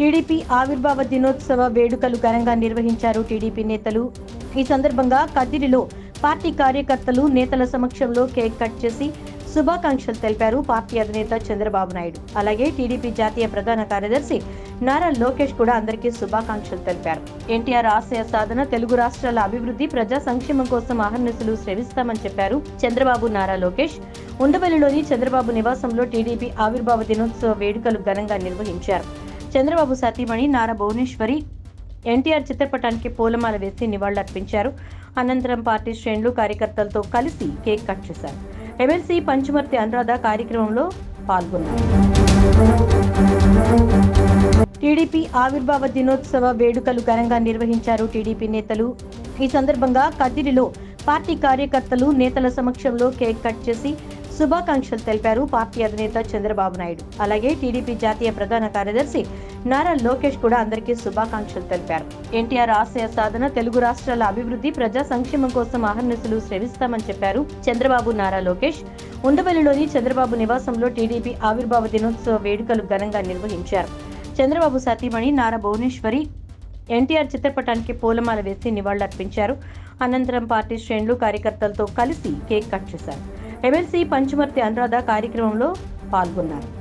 TDP ఆవిర్భావ దినోత్సవ వేడుకలు ఘనంగా నిర్వహించారు టీడీపీ నేతలు. ఈ సందర్భంగా కదిరిలో పార్టీ కార్యకర్తలు నేతల సమక్షంలో కేక్ కట్ చేసి శుభాకాంక్షలు తెలిపారు పార్టీ అధినేత చంద్రబాబు నాయుడు. అలాగే టీడీపీ జాతీయ ప్రధాన కార్యదర్శి నారా లోకేష్ కూడా అందరికీ శుభాకాంక్షలు తెలిపారు. ఎన్టీఆర్ ఆశయ సాధన తెలుగు రాష్ట్రాల అభివృద్ధి ప్రజా సంక్షేమం కోసం అహర్నిశలు శ్రమిస్తామని చెప్పారు చంద్రబాబు నారా లోకేష్. ఉండవల్లిలోని చంద్రబాబు నివాసంలో టీడీపీ ఆవిర్భావ దినోత్సవ వేడుకలు ఘనంగా నిర్వహించారు. చంద్రబాబు సతీమణి నారా భువనేశ్వరి ఎన్టీఆర్ చిత్రపటానికి పూలమాల వేసి నివాళులర్పించారు. అనంతరం పార్టీ శ్రేణులు కార్యకర్తలతో కలిసి కేక్ కట్ చేశారు. ఎమ్మెల్సీ పంచుమర్తి అనురాధ కార్యక్రమంలో పాల్గొన్నారు. టీడీపీ ఆవిర్భావ దినోత్సవ వేడుకలు ఘనంగా నిర్వహించారు టీడీపీ నేతలు. ఈ సందర్భంగా కదిరిలో పార్టీ కార్యకర్తలు నేతల సమక్షంలో కేక్ కట్ చేసి శుభాకాంక్షలు తెలిపారు పార్టీ అధినేత చంద్రబాబు నాయుడు. అలాగే టీడీపీ జాతీయ ప్రధాన కార్యదర్శి నారా లోకేష్ కూడా అందరికీ శుభాకాంక్షలు తెలిపారు. ఎన్టీఆర్ ఆశయ సాధన తెలుగు రాష్ట్రాల అభివృద్ధి ప్రజా సంక్షేమం కోసం అహర్నిశలు శ్రమిస్తామని చెప్పారు చంద్రబాబు నారా లోకేష్. ఉండవల్లిలోని చంద్రబాబు నివాసంలో టీడీపీ ఆవిర్భావ దినోత్సవ వేడుకలు ఘనంగా నిర్వహించారు. చంద్రబాబు సతీమణి నారా భువనేశ్వరి ఎన్టీఆర్ చిత్రపటానికి పూలమాల వేసి నివాళులర్పించారు. అనంతరం పార్టీ శ్రేణులు కార్యకర్తలతో కలిసి కేక్ కట్ చేశారు. ఎమ్మెల్సీ పంచుమర్తి అనురాధ కార్యక్రమంలో పాల్గొన్నారు.